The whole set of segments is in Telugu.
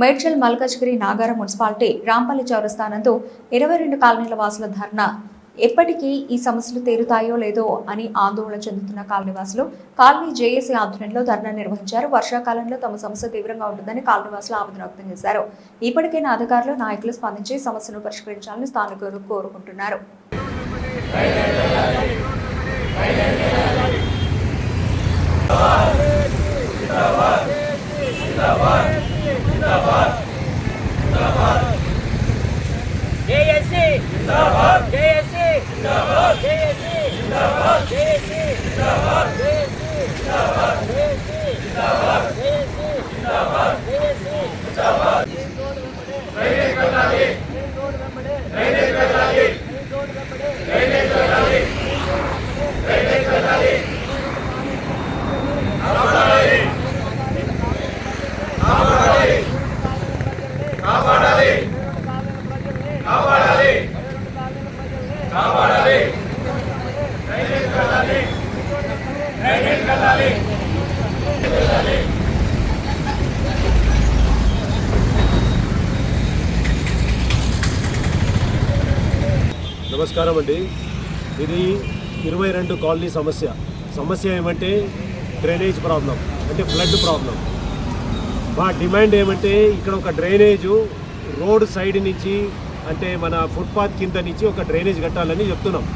మేడ్చల్ మల్కజ్గిరి నాగార మున్సిపాలిటీ రాంపల్లి చౌరస్థానంతో ఇరవై రెండు కాలనీల వాసుల ధర్నా. ఎప్పటికీ ఈ సమస్యలు తీరుతాయో లేదో అని ఆందోళన చెందుతున్న కాలనీవాసులు కాలనీ జేఏసీ ఆధ్వర్యంలో ధర్నా నిర్వహించారు. వర్షాకాలంలో తమ సమస్య తీవ్రంగా ఉంటుందని కాలనీవాసులు ఆవేదన వ్యక్తం చేశారు. ఇప్పటికైనా అధికారులు నాయకులు స్పందించి సమస్యను పరిష్కరించాలని స్థానికులు కోరుకుంటున్నారు. జేఎస్సీ జిందాబాద్! జేఎస్సీ జిందాబాద్ జేఎస్సీ జిందాబాద్ జేఎస్సీ జిందాబాద్ జేఎస్సీ జిందాబాద్ జేఎస్సీ జిందాబాద్ జేఎస్సీ జిందాబాద్ జేఎస్సీ జిందాబాద్ రైనే కట్టాలి రైనే నమస్కారం అండి. ఇది ఇరవై రెండు కాలనీ సమస్య. సమస్య ఏమంటే డ్రైనేజ్ ప్రాబ్లం అంటే ఫ్లడ్ ప్రాబ్లం. మా డిమాండ్ ఏమంటే ఇక్కడ ఒక డ్రైనేజు రోడ్ సైడ్ నుంచి అంటే మన ఫుట్పాత్ కింద నుంచి ఒక డ్రైనేజ్ కట్టాలని చెప్తున్నాం.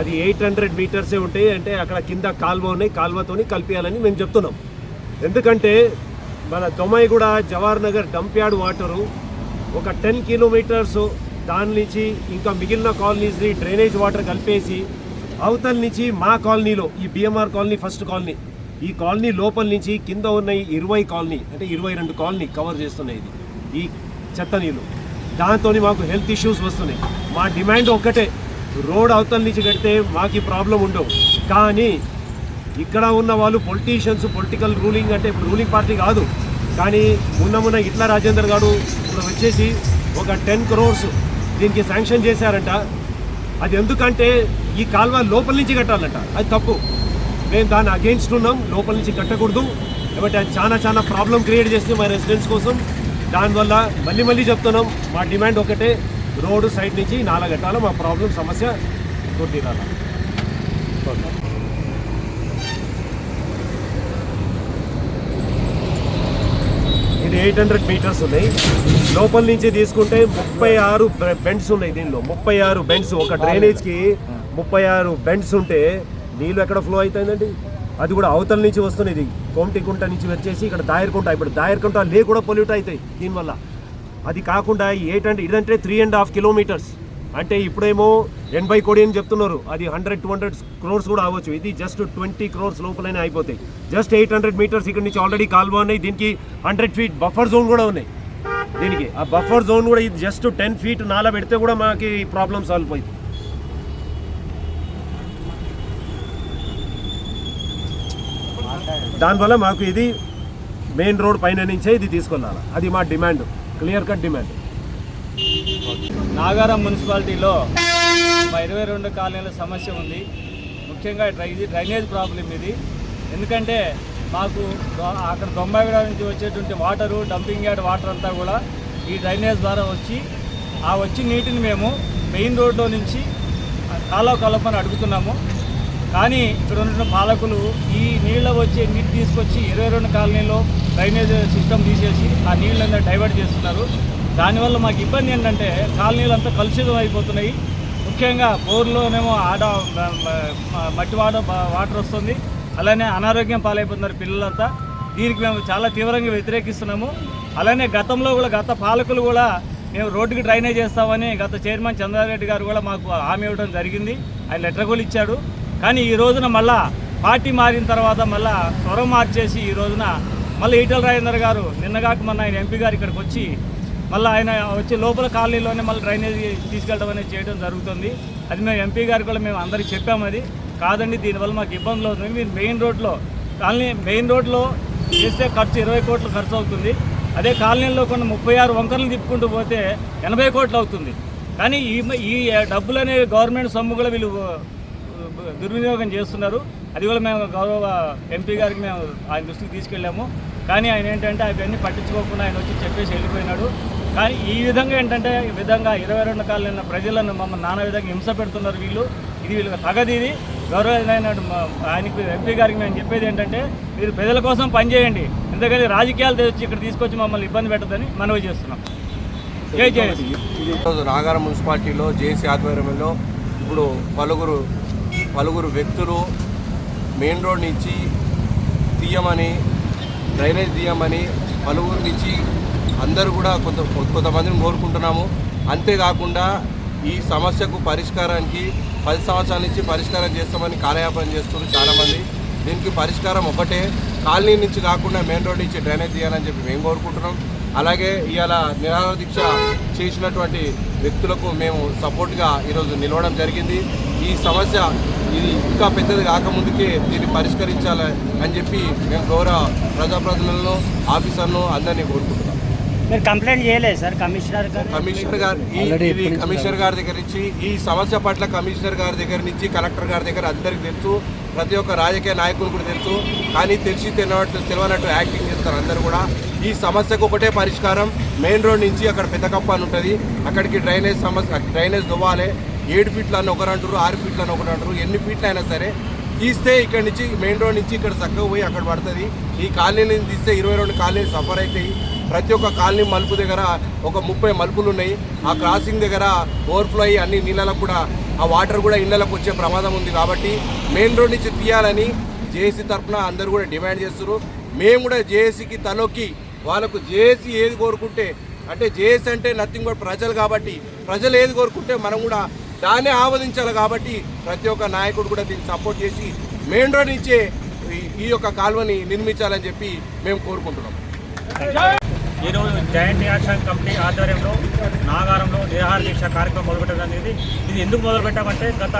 అది ఎయిట్ హండ్రెడ్ మీటర్సే ఉంటాయి అంటే అక్కడ కింద కాల్వ ఉన్నాయి కాల్వతోని కలిపేయాలని మేము చెప్తున్నాం. ఎందుకంటే మన Dommaiguda Jawahar Nagar dump yard water ఒక టెన్ కిలోమీటర్స్ దాని నుంచి ఇంకా మిగిలిన కాలనీస్ని డ్రైనేజ్ వాటర్ కలిపేసి అవతల నుంచి మా కాలనీలో ఈ బిఎంఆర్ కాలనీ ఫస్ట్ కాలనీ ఈ కాలనీ లోపల నుంచి కింద ఉన్న ఇరవై కాలనీ అంటే ఇరవై రెండు కాలనీ కవర్ చేస్తున్నాయి ఇది ఈ చెత్త నీళ్ళు దాంతో మాకు హెల్త్ ఇష్యూస్ వస్తున్నాయి. మా డిమాండ్ ఒక్కటే రోడ్ అవతల నుంచి కడితే మాకు ఈ ప్రాబ్లం ఉండవు. కానీ ఇక్కడ ఉన్న వాళ్ళు పొలిటీషియన్స్ పొలిటికల్ రూలింగ్ అంటే ఇప్పుడు రూలింగ్ పార్టీ కాదు. కానీ మొన్న మొన్న ఇట్లా రాజేందర్ గారు ఇప్పుడు వచ్చేసి ఒక టెన్ క్రోర్స్ దీనికి శాంక్షన్ చేశారంట. అది ఎందుకంటే ఈ కాల్వ లోపల నుంచి కట్టాలంట. అది తప్పు. మేము దాన్ని అగేన్స్ట్ ఉన్నాం. లోపల నుంచి కట్టకూడదు. కాబట్టి అది చాలా చాలా ప్రాబ్లం క్రియేట్ చేస్తుంది మా రెసిడెంట్స్ కోసం. దానివల్ల మళ్ళీ మళ్ళీ చెప్తున్నాం. మా డిమాండ్ ఒకటే. రోడ్డు సైడ్ నుంచి నాలుగు గట్టాల మా ప్రాబ్లం సమస్య కొట్టిరాల ఇది ఎయిట్ హండ్రెడ్ మీటర్స్ ఉన్నాయి. లోపల నుంచి తీసుకుంటే ముప్పై ఆరు బెండ్స్ ఉన్నాయి దీనిలో. ముప్పై ఆరు బెండ్స్. ఒక డ్రైనేజ్కి ముప్పై ఆరు బెండ్స్ ఉంటే నీళ్ళు ఎక్కడ ఫ్లో అవుతుందండి అది కూడా అవతల నుంచి వస్తుంది ఇది. కోమటికుంట నుంచి వచ్చేసి ఇక్కడ దాయర్కుంట ఇప్పుడు దాయర్కుంట లే కూడా పొల్యూట్ అవుతాయి దీనివల్ల. అది కాకుండా ఎయిట్ హండ్రెడ్ ఇదంటే త్రీ అండ్ హాఫ్ కిలోమీటర్స్ అంటే ఇప్పుడేమో ఎనభై కోడి అని చెప్తున్నారు. అది హండ్రెడ్ టూ హండ్రెడ్ క్రోర్స్ కూడా అవ్వచ్చు. ఇది జస్ట్ ట్వంటీ క్రోర్స్ లోపలనే అయిపోతాయి. జస్ట్ ఎయిట్ హండ్రెడ్ మీటర్స్ ఇక్కడ నుంచి ఆల్రెడీ కాల్వ ఉన్నాయి. దీనికి హండ్రెడ్ ఫీట్ బఫర్ జోన్ కూడా ఉన్నాయి. దీనికి ఆ బఫర్ జోన్ కూడా ఇది జస్ట్ టెన్ ఫీట్ నాలా పెడితే కూడా మాకు ఈ ప్రాబ్లం సాల్వ్ అవుతుంది. దానివల్ల మాకు ఇది మెయిన్ రోడ్ పైన నుంచే ఇది తీసుకెళ్ళాలి. అది మా demand clear cut demand Nagaram మున్సిపాలిటీలో మా ఇరవై రెండు కాలనీల సమస్య ఉంది. ముఖ్యంగా డ్రై డ్రైనేజ్ ప్రాబ్లం ఇది. ఎందుకంటే మాకు అక్కడ దొంబాయిగూడ నుంచి వచ్చేటువంటి వాటరు డంపింగ్ యార్డ్ వాటర్ అంతా కూడా ఈ డ్రైనేజ్ ద్వారా వచ్చి ఆ వచ్చి నీటిని మేము మెయిన్ రోడ్లో నుంచి కాలో కలపని అడుగుతున్నాము. కానీ ఇక్కడ ఉన్న పాలకులు ఈ నీళ్ళ వచ్చే నీటి తీసుకొచ్చి ఇరవై రెండు కాలనీలో డ్రైనేజ్ సిస్టమ్ తీసేసి ఆ నీళ్ళందరూ డైవర్ట్ చేస్తున్నారు. దానివల్ల మాకు ఇబ్బంది ఏంటంటే కాలనీలంతా కలుషితం అయిపోతున్నాయి. ముఖ్యంగా బోర్లోనేమో ఆడ మట్టి వాడ వాటర్ వస్తుంది. అలానే అనారోగ్యం పాలైపోతున్నారు పిల్లలంతా. దీనికి మేము చాలా తీవ్రంగా వ్యతిరేకిస్తున్నాము. అలానే గతంలో కూడా గత పాలకులు కూడా మేము రోడ్డుకి డ్రైనేజ్ చేస్తామని గత చైర్మన్ చంద్రారెడ్డి గారు కూడా మాకు హామీ ఇవ్వడం జరిగింది. ఆయన లెటర్ కూడా ఇచ్చాడు. కానీ ఈ రోజున మళ్ళా పార్టీ మారిన తర్వాత మళ్ళా త్వరం మార్చేసి ఈ రోజున మళ్ళీ ఈటల రాజేందర్ గారు నిన్నగాక మొన్న ఆయన ఎంపీ గారు ఇక్కడికి వచ్చి మళ్ళీ ఆయన వచ్చి లోపల కాలనీలోనే మళ్ళీ డ్రైనేజ్ తీసుకెళ్ళడం అనేది చేయడం జరుగుతుంది. అది మేము ఎంపీ గారికి కూడా మేము అందరికీ చెప్పాము అది. కాదండి దీనివల్ల మాకు ఇబ్బందులు అవుతుంది. మీరు మెయిన్ రోడ్లో కాలనీ మెయిన్ రోడ్లో చేస్తే ఖర్చు ఇరవై కోట్లు ఖర్చు అవుతుంది. అదే కాలనీలో కొన్ని ముప్పై ఆరు వంకర్లు తిప్పుకుంటూ పోతే ఎనభై కోట్లు అవుతుంది. కానీ ఈ ఈ డబ్బులు అనేవి గవర్నమెంట్ సొమ్ము కూడా వీళ్ళు దుర్వినియోగం చేస్తున్నారు. అది కూడా మేము గౌరవ ఎంపీ గారికి మేము ఆయన దృష్టికి తీసుకెళ్ళాము. కానీ ఆయన ఏంటంటే అవన్నీ పట్టించుకోకుండా ఆయన వచ్చి చెప్పేసి వెళ్ళిపోయినాడు. కానీ ఈ విధంగా ఏంటంటే ఈ విధంగా ఇరవై రెండు కాలైన ప్రజలను మమ్మల్ని నానా విధంగా హింస పెడుతున్నారు వీళ్ళు. ఇది వీళ్ళకి తగది ఇది. గౌరవమైన ఆయనకి ఎంపీ గారికి మేము చెప్పేది ఏంటంటే మీరు ప్రజల కోసం పనిచేయండి ఎందుకని రాజకీయాలు తెచ్చి ఇక్కడ తీసుకొచ్చి మమ్మల్ని ఇబ్బంది పెట్టదని మనవి చేస్తున్నాం. జై జై. ఈరోజు నాగారం మున్సిపాలిటీలో జేసీ ఆధ్వర్యంలో ఇప్పుడు పలువురు పలువురు వ్యక్తులు మెయిన్ రోడ్ నుంచి తీయమని డ్రైనేజ్ తీయమని పలువురు నుంచి అందరూ కూడా కొంత కొంతమందిని కోరుకుంటున్నాము. అంతేకాకుండా ఈ సమస్యకు పరిష్కారానికి పది సంవత్సరాల నుంచి పరిష్కారం చేస్తామని కాలయాపన చేస్తున్నారు చాలామంది. దీనికి పరిష్కారం ఒకటే. కాలనీ నుంచి కాకుండా మెయిన్ రోడ్ నుంచి డ్రైనేజ్ తీయాలని చెప్పి మేము కోరుకుంటున్నాం. అలాగే ఇవాళ నిరాహార దీక్ష చేసినటువంటి వ్యక్తులకు మేము సపోర్ట్గా ఈరోజు నిలవడం జరిగింది. ఈ సమస్య ఇది ఇంకా పెద్దది కాకముందుకే దీన్ని పరిష్కరించాలి అని చెప్పి మేము గౌరవ ప్రజాప్రతినిధులను ఆఫీసర్ను అందరినీ కోరుకుంటున్నాం. మీరు కంప్లైంట్ చేయలేదు సార్ కమిషనర్ గారు? కమిషనర్ గారు ఈ- ఇది కమిషనర్ గారి దగ్గర నుంచి ఈ సమస్య పట్ల కమిషనర్ గారి దగ్గర నుంచి కలెక్టర్ గారి దగ్గర అందరికి తెలుసు. ప్రతి ఒక్క రాజకీయ నాయకులు కూడా తెలుసు. కానీ తెలిసి తెలియనట్టు తెలియనట్టు యాక్టింగ్ చేస్తారు అందరూ కూడా. ఈ సమస్యకు ఒకటే పరిష్కారం. మెయిన్ రోడ్ నుంచి అక్కడ పెద్ద కప్ప అని ఉంటుంది. అక్కడికి డ్రైనేజ్ సమస్య డ్రైనేజ్ దువ్వాలి. ఏడు ఫీట్లు అని ఒకరు అంటారు ఆరు ఫీట్లు అని ఒకరు అంటారు ఎన్ని ఫీట్లు అయినా సరే తీస్తే ఇక్కడ నుంచి మెయిన్ రోడ్ నుంచి ఇక్కడ చక్కగా పోయి అక్కడ పడుతుంది. ఈ కాలనీ తీస్తే ఇరవై రెండు కాలనీలు సఫర్ అవుతాయి ప్రతి ఒక్క కాలనీ మలుపు దగ్గర ఒక ముప్పై మలుపులు ఉన్నాయి. ఆ క్రాసింగ్ దగ్గర ఓవర్ఫ్లో అయ్యి అన్ని నీళ్ళలకు కూడా ఆ వాటర్ కూడా ఇళ్ళలకు వచ్చే ప్రమాదం ఉంది కాబట్టి మెయిన్ రోడ్ నుంచి తీయాలని జేఏసీ తరఫున అందరూ కూడా డిమాండ్ చేస్తున్నారు మేము కూడా జేఏసీకి తలొక్కి వాళ్ళకు జేఏసీ ఏది కోరుకుంటే అంటే జేఏసీ అంటే నథింగ్ బట్ ప్రజలు కాబట్టి ప్రజలు ఏది కోరుకుంటే మనం కూడా దాన్నే ఆమోదించాలి కాబట్టి ప్రతి ఒక్క నాయకుడు కూడా దీన్ని సపోర్ట్ చేసి మెయిన్ రోడ్ నుంచే ఈ- ఈ యొక్క కాలువని నిర్మించాలని చెప్పి మేము కోరుకుంటున్నాం. ఈరోజు జాయింట్ యాక్షన్ కమిటీ ఆధ్వర్యంలో నాగారంలో నిరాహార దీక్ష కార్యక్రమం మొదలుపెట్టడం అనేది ఇది ఎందుకు మొదలుపెట్టామంటే గత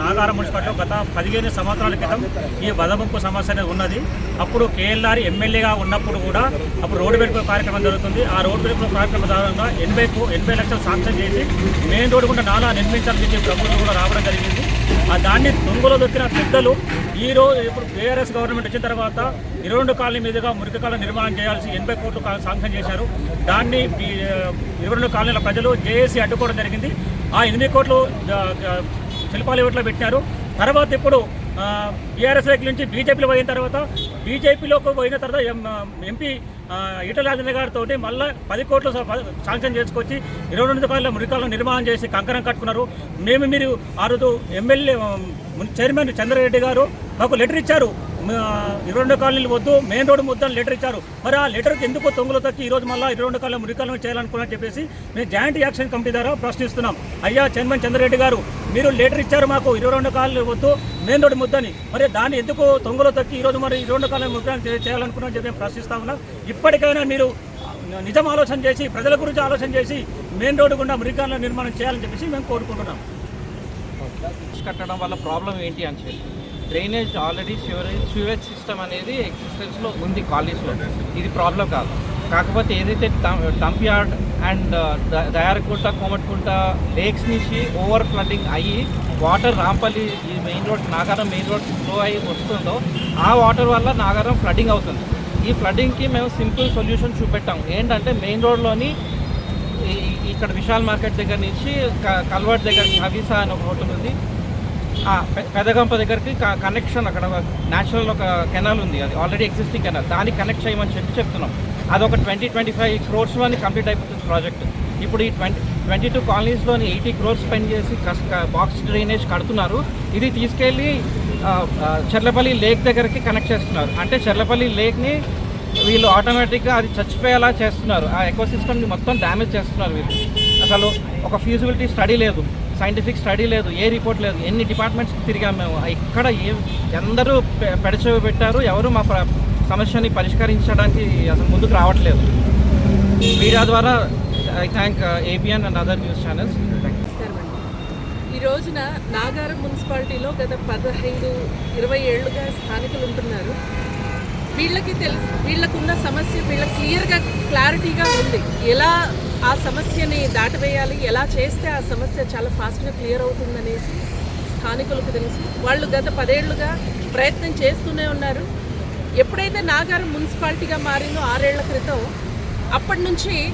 నాగారం మున్సిపాలిటీలో గత పదిహేను సంవత్సరాల క్రితం ఈ వదముప్పు సమస్య అనేది ఉన్నది. అప్పుడు కేఎల్ఆర్ ఎమ్మెల్యేగా ఉన్నప్పుడు కూడా అప్పుడు రోడ్డు వెలుపు కార్యక్రమం జరుగుతుంది. ఆ రోడ్డు వెలుపు కార్యక్రమం ద్వారా ఎనభై ఎనభై లక్షలు సాంక్షన్ చేసి మెయిన్ రోడ్డు కూడా నాలా నిర్మించాలని చెప్పి ప్రభుత్వం కూడా రావడం జరిగింది. ఆ దాన్ని దొంగలో దొరికిన పెద్దలు ఈరోజు ఇప్పుడు బీఆర్ఎస్ గవర్నమెంట్ వచ్చిన తర్వాత ఇరవై రెండు కాలనీ మీదుగా మురికి కాలం నిర్మాణం చేయాల్సి ఎనభై కోట్లు సాంక్షన్ శాంక్షన్ చేశారు. దాన్ని ఇరవై రెండు కాలనీల ప్రజలు జేఏసీ అడ్డుకోవడం జరిగింది. ఆ ఎనిమిది కోట్లు శిల్పాలు ఇవ్వట్లో పెట్టారు తర్వాత ఇప్పుడు బీఆర్ఎస్ వైపు నుంచి బీజేపీలో పోయిన తర్వాత బీజేపీలోకి పోయిన తర్వాత ఎం- ఎంపీ ఆ, ఈటల గారితో మళ్ళీ పది కోట్లు శాంక్షన్ చేసుకొచ్చి ఇరవై రెండు కాలంలో మురికాలను నిర్మాణం చేసి కంకణం కట్టుకున్నారు. మేము మీరు ఆ రోజు ఎమ్మెల్యే చైర్మన్ చంద్రారెడ్డి గారు మాకు లెటర్ ఇచ్చారు. ఇరవై రెండు కాలనీలు వద్దు మెయిన్ రోడ్డు ముద్దని లెటర్ ఇచ్చారు. మరి ఆ లెటర్కి ఎందుకు తొంగులు తక్కి ఈ రోజు మళ్ళీ ఇరవై రెండు కాలనీ మురికాలం చేయాలనుకున్నారని చెప్పేసి మేము జాయింట్ యాక్షన్ కమిటీ ద్వారా ప్రశ్నిస్తున్నాం. అయ్యా చైర్మన్ చంద్రరెడ్డి గారు మీరు లెటర్ ఇచ్చారు మాకు ఇరవై రెండు కాలనీ వద్దు మెయిన్ రోడ్డు ముద్దని మరి దాన్ని ఎందుకు తొంగులు తక్కి ఈ రోజు మరి ఇరవై రెండు కాలనీ ముద్దని చే- చెప్పి మేము ప్రశ్నిస్తా ఉన్నాం. ఇప్పటికైనా మీరు నిజం ఆలోచన చేసి ప్రజల గురించి ఆలోచన చేసి మెయిన్ రోడ్డు గుండా మురికాలను నిర్మాణం చేయాలని చెప్పేసి మేము కోరుకుంటున్నాం. కట్టడం వల్ల ప్రాబ్లం ఏంటి అని చెప్పి. Drainage already sewerage sewerage system అనేది ఎగ్జిస్టెన్స్లో ఉంది కాలేజ్లో ఇది ప్రాబ్లం కాదు. కాకపోతే ఏదైతే dump yard and Dayarakunta Komatkunta lakes నుంచి ఓవర్ ఫ్లడ్డింగ్ అయ్యి వాటర్ రాంపల్లి ఈ main road Nagaram main road flow అయ్యి వస్తుందో ఆ వాటర్ వల్ల నాగారం ఫ్లడ్డింగ్ అవుతుంది. ఈ ఫ్లడ్డింగ్కి మేము సింపుల్ సొల్యూషన్ చూపెట్టాం. ఏంటంటే మెయిన్ రోడ్లోని ఇక్కడ విశాల్ మార్కెట్ దగ్గర నుంచి కల్వర్ట్ దగ్గర హవీసా అని ఒక హోటల్ ఉంది. పెదగంప దగ్గరికి కనెక్షన్ అక్కడ న్యాచురల్ ఒక కెనాల్ ఉంది. అది ఆల్రెడీ ఎగ్జిస్టింగ్ కెనాల్ దాన్ని కనెక్ట్ చేయమని చెప్పి చెప్తున్నాం. అది ఒక ట్వంటీ ట్వంటీ ఫైవ్ క్రోర్స్లోని కంప్లీట్ అయిపోతుంది ప్రాజెక్ట్ ఇప్పుడు ఈ ట్వంటీ ట్వంటీ టూ కాలనీస్లోని ఎయిటీ క్రోర్స్ స్పెండ్ చేసి బాక్స్ డ్రైనేజ్ కడుతున్నారు. ఇది తీసుకెళ్ళి చెర్లపల్లి లేక్ దగ్గరికి కనెక్ట్ చేస్తున్నారు. అంటే చెర్లపల్లి లేక్ని వీళ్ళు ఆటోమేటిక్గా అది చచ్చిపోయేలా చేస్తున్నారు. ఆ ఎకోసిస్టమ్ని మొత్తం డ్యామేజ్ చేస్తున్నారు వీళ్ళు. అసలు ఒక ఫీజిబిలిటీ స్టడీ లేదు. సైంటిఫిక్ స్టడీ లేదు ఏ రిపోర్ట్ లేదు ఎన్ని డిపార్ట్మెంట్స్ తిరిగాం మేము. ఇక్కడ ఏ అందరూ పెడచవి పెట్టారు ఎవరు మా సమస్యని పరిష్కరించడానికి అసలు ముందుకు రావట్లేదు. మీడియా ద్వారా I thank ABN and other news channels ఈ రోజున నాగారం మున్సిపాలిటీలో గత పదహైదు ఇరవై ఏళ్ళుగా స్థానికులు ఉంటున్నారు. వీళ్ళకి తెలుసు వీళ్ళకున్న సమస్య వీళ్ళకి క్లియర్గా క్లారిటీగా ఉంది. ఎలా ఆ సమస్యని దాటవేయాలి ఎలా చేస్తే ఆ సమస్య చాలా ఫాస్ట్గా క్లియర్ అవుతుందనేసి స్థానికులకు తెలుసు. వాళ్ళు గత పదేళ్ళుగా ప్రయత్నం చేస్తూనే ఉన్నారు. ఎప్పుడైతే నాగారం మున్సిపాలిటీగా మారిందో ఆరేళ్ళ క్రితం అప్పటి నుంచి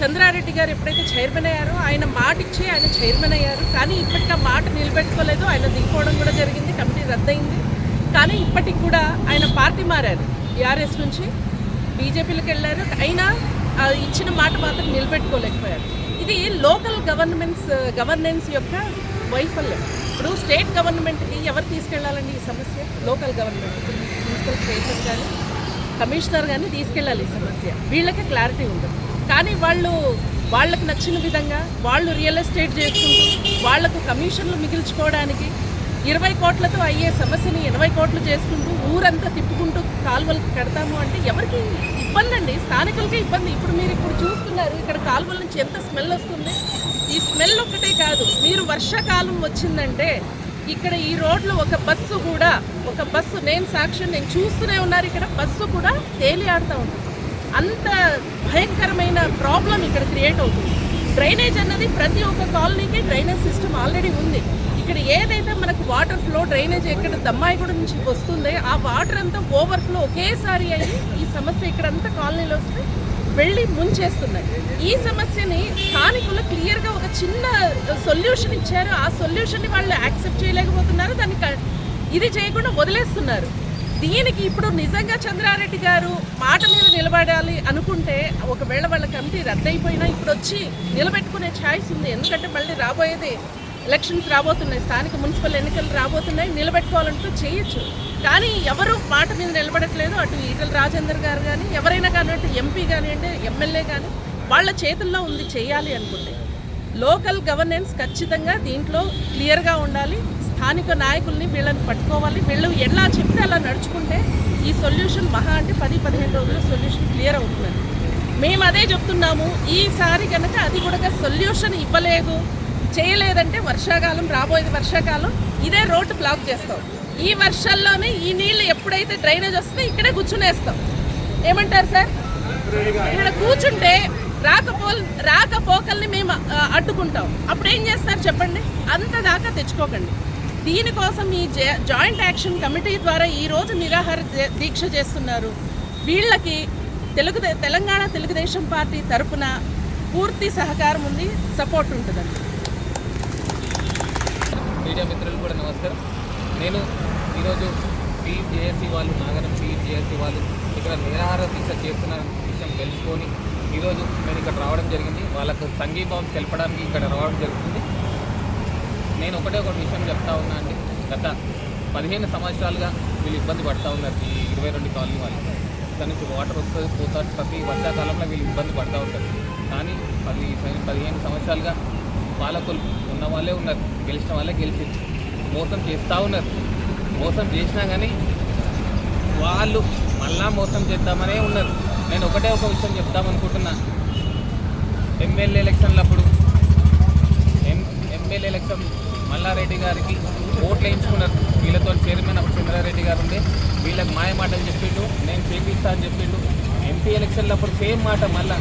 చంద్రారెడ్డి గారు ఎప్పుడైతే చైర్మన్ అయ్యారో ఆయన మాట ఇచ్చి ఆయన చైర్మన్ అయ్యారు. కానీ ఇప్పటికీ ఆ మాట నిలబెట్టుకోలేదు. ఆయన దిగిపోవడం కూడా జరిగింది కమిటీ రద్దయింది. కానీ ఇప్పటికి కూడా ఆయన పార్టీ మారారు. టీఆర్ఎస్ నుంచి బీజేపీలకు వెళ్ళారు. అయినా ఇచ్చిన మాట మాత్రం నిలబెట్టుకోలేకపోయారు. ఇది లోకల్ గవర్నమెంట్స్ గవర్నెన్స్ యొక్క వైఫల్యం. ఇప్పుడు స్టేట్ గవర్నమెంట్కి ఎవరు తీసుకెళ్ళాలండి ఈ సమస్య? Local government. మున్సిపల్ స్టేషన్ కానీ కమిషనర్ కానీ తీసుకెళ్ళాలి ఈ సమస్య. వీళ్ళకి క్లారిటీ ఉంటుంది కానీ వాళ్ళు వాళ్ళకి నచ్చిన విధంగా వాళ్ళు రియల్ ఎస్టేట్ చేసుకుంటూ వాళ్ళకు కమిషన్లు మిగిల్చుకోవడానికి ఇరవై కోట్లతో అయ్యే సమస్యని ఎనభై కోట్లు చేసుకుంటూ ఊరంతా తిప్పుకుంటూ కాలువలు కడతాము అంటే ఎవరికి ఇబ్బంది అండి స్థానికులకే ఇబ్బంది. ఇప్పుడు మీరు ఇప్పుడు చూస్తున్నారు ఇక్కడ కాలువల నుంచి ఎంత స్మెల్ వస్తుంది? ఈ స్మెల్ ఒక్కటే కాదు మీరు వర్షాకాలం వచ్చిందంటే ఇక్కడ ఈ రోడ్లో ఒక బస్సు కూడా ఒక బస్సు నేను సాక్ష్యం నేను చూస్తూనే ఉన్నారు ఇక్కడ బస్సు కూడా తేలి ఆడుతూ ఉంది. అంత భయంకరమైన ప్రాబ్లం ఇక్కడ క్రియేట్ అవుతుంది. డ్రైనేజ్ అన్నది ప్రతి ఒక్క కాలనీకి డ్రైనేజ్ సిస్టమ్ ఆల్రెడీ ఉంది. ఇక్కడ ఏదైతే మనకు వాటర్ ఫ్లో డ్రైనేజ్ ఎక్కడ దమ్మాయిగూడ నుంచి వస్తుందో ఆ వాటర్ అంతా ఓవర్ఫ్లో ఒకేసారి అయ్యి ఈ సమస్య ఇక్కడ అంతా కాలనీలో వస్తే వెళ్ళి ముంచేస్తున్నాయి ఈ సమస్యని స్థానికులు క్లియర్గా ఒక చిన్న సొల్యూషన్ ఇచ్చారు. ఆ సొల్యూషన్ని వాళ్ళు యాక్సెప్ట్ చేయలేకపోతున్నారు. దాన్ని ఇది చేయకుండా వదిలేస్తున్నారు. దీనికి ఇప్పుడు నిజంగా చంద్రారెడ్డి గారు మాట మీద నిలబడాలి అనుకుంటే ఒకవేళ వాళ్ళ కమిటీ రద్దయిపోయినా ఇప్పుడు వచ్చి నిలబెట్టుకునే ఛాయిస్ ఉంది. ఎందుకంటే మళ్ళీ రాబోయేది ఎలక్షన్స్ రాబోతున్నాయి స్థానిక మున్సిపల్ ఎన్నికలు రాబోతున్నాయి నిలబెట్టుకోవాలంటూ చేయొచ్చు. కానీ ఎవరు మాట మీద నిలబడట్లేదు అటు ఈటల రాజేందర్ గారు కానీ ఎవరైనా కానీ అటు ఎంపీ కానివ్వండి ఎమ్మెల్యే కానీ వాళ్ళ చేతుల్లో ఉంది చేయాలి అనుకుంటే. లోకల్ గవర్నెన్స్ ఖచ్చితంగా దీంట్లో క్లియర్గా ఉండాలి స్థానిక నాయకుల్ని వీళ్ళని పట్టుకోవాలి వీళ్ళు ఎలా చెప్తే అలా నడుచుకుంటే ఈ సొల్యూషన్ మహా అంటే పది పదిహేను రోజుల్లో సొల్యూషన్ క్లియర్ అవుతుందని మేము అదే చెప్తున్నాము ఈసారి కనుక అది కూడా సొల్యూషన్ ఇవ్వలేదు చేయలేదంటే వర్షాకాలం రాబోయేది వర్షాకాలం. ఇదే రోడ్డు బ్లాక్ చేస్తాం. ఈ వర్షాల్లోనే ఈ నీళ్ళు ఎప్పుడైతే డ్రైనేజ్ వస్తే ఇక్కడే కూర్చునేస్తాం. ఏమంటారు సార్? ఇక్కడ కూర్చుంటే రాకపో రాకపోకల్ని మేము అడ్డుకుంటాం. అప్పుడు ఏం చేస్తారు చెప్పండి? అంత దాకా తెచ్చుకోకండి. దీనికోసం ఈ జాయింట్ యాక్షన్ కమిటీ ద్వారా ఈ రోజు నిరాహార దీక్ష చేస్తున్నారు. వీళ్ళకి తెలుగు తెలంగాణ తెలుగుదేశం పార్టీ తరపున పూర్తి సహకారం ఉంది సపోర్ట్ ఉంటుందండి. మీడియా మిత్రులు కూడా నమస్కారం. నేను ఈరోజు టీజేఏసీ వాళ్ళు నాగరం టీజేఏసీ వాళ్ళు ఇక్కడ నిరాహార దీక్ష చేస్తున్న విషయం తెలుసుకొని ఈరోజు నేను ఇక్కడ రావడం జరిగింది. వాళ్ళకు సంఘీభావం తెలపడానికి ఇక్కడ రావడం జరుగుతుంది. నేను ఒకటే ఒక విషయం చెప్తా ఉన్నా అండి. గత పదిహేను సంవత్సరాలుగా వీళ్ళు ఇబ్బంది పడతా ఉన్నారు ఈ ఇరవై రెండు కాలనీ వాళ్ళు. ఇక్కడ నుంచి వాటర్ వస్తుంది పోతారు ప్రతి వర్షాకాలంలో వీళ్ళు ఇబ్బంది పడతా ఉంటారు. కానీ పది పదిహేను సంవత్సరాలుగా పాలకులు ఉన్న వాళ్ళే ఉన్నారు. గెలిచిన వాళ్ళే గెలిచి మోసం చేస్తూ ఉన్నారు. మోసం చేసినా కానీ వాళ్ళు మళ్ళా మోసం చేద్దామనే ఉన్నారు. నేను ఒకటే ఒక విషయం చెప్తామనుకుంటున్నా ఎమ్మెల్యే ఎలక్షన్లప్పుడు ఎం ఎమ్మెల్యే ఎలక్షన్ మల్లారెడ్డి గారికి ఓట్లు వేయించుకున్నారు. వీళ్ళతో చైర్మన్ అప్పుడు చంద్రారెడ్డి గారు ఉండే. వీళ్ళకి మాయ మాటలు చెప్పిండు నేను చేపిస్తా అని చెప్పిండు. ఎంపీ ఎలక్షన్లు అప్పుడు సేమ్ మాట మళ్ళా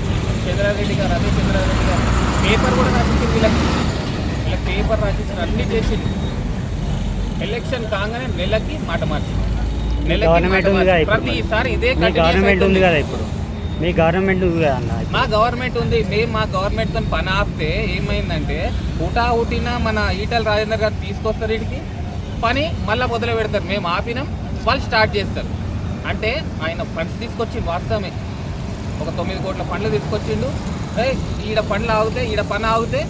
చంద్రారెడ్డి గారు అదే చంద్రారెడ్డి గారు. పేపర్ కూడా రాసింది వీళ్ళకి. వీళ్ళకి పేపర్ రాసించారు అన్నీ చేసిండు ఎలక్షన్ కాగానే నెలకి మాట మార్చింది. గవర్నమెంట్ ఉంది కదా మార్చింది. ఇప్పుడు ప్రతిసారి ఇదే మీ గవర్నమెంట్ ఉంది. కదా ఇప్పుడు. మీ గవర్నమెంట్ ఉంది కదా అన్న మా గవర్నమెంట్ ఉంది. మేము మా గవర్నమెంట్తో పని ఆపితే ఏమైందంటే హుటా హుటిన మన ఈటల రాజేందర్ గారు తీసుకొస్తారు వీటికి పని మళ్ళీ మొదలు పెడతారు. మేము ఆపినాం వాళ్ళు స్టార్ట్ చేస్తారు. అంటే ఆయన ఫండ్స్ తీసుకొచ్చి వాస్తవమే. ఒక తొమ్మిది కోట్ల ఫండ్లు తీసుకొచ్చిండు. ఈడ పండ్లు ఆగితే ఈడ పని ఆగితే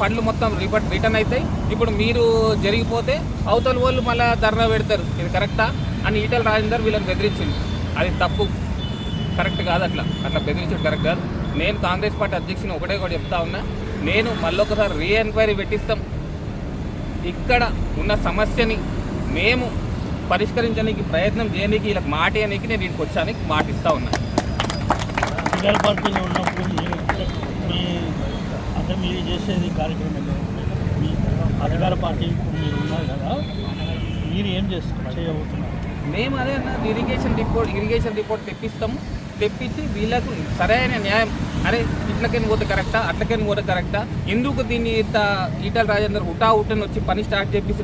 పండ్లు మొత్తం రిపట్ రిటర్న్ అవుతాయి ఇప్పుడు మీరు జరిగిపోతే అవతల వాళ్ళు మళ్ళీ ధర్నా పెడతారు. ఇది కరెక్టా? అని ఈటల రాజేందర్ వీళ్ళని బెదిరించింది. అది తప్పు. కరెక్ట్ కాదు అట్లా. అట్లా బెదిరించడం కరెక్ట్ కాదు. నేను కాంగ్రెస్ పార్టీ అధ్యక్షుని ఒకటే కూడా చెప్తా ఉన్నా. నేను మళ్ళొకసారి రీ ఎంక్వైరీ పెట్టిస్తాం. ఇక్కడ ఉన్న సమస్యని మేము పరిష్కరించడానికి ప్రయత్నం చేయడానికి వీళ్ళకి మాట నేను ఇంటికి వచ్చానికి మాట ఇస్తా ఉన్నా. అధికార పార్టీలో ఉన్నప్పుడు మీ- అంటే మీరు చేసేది కార్యక్రమం మీ అధికార పార్టీ ఇప్పుడు మీరు ఉన్నారు కదా మీరు ఏం చేస్తున్నారు చేయబోతున్నారు? మేము అదే అన్న ఇరిగేషన్ రిపోర్ట్ ఇరిగేషన్ రిపోర్ట్ తెప్పిస్తాము. తెప్పించి వీళ్ళకు సరైన న్యాయం అరే ఇట్లకైనా పోతే కరెక్టా అట్లకైనా పోతే కరెక్టా? ఎందుకు దీన్ని ఇంత ఈటల రాజేందర్ హుటా హుటని వచ్చి పని స్టార్ట్ చేసి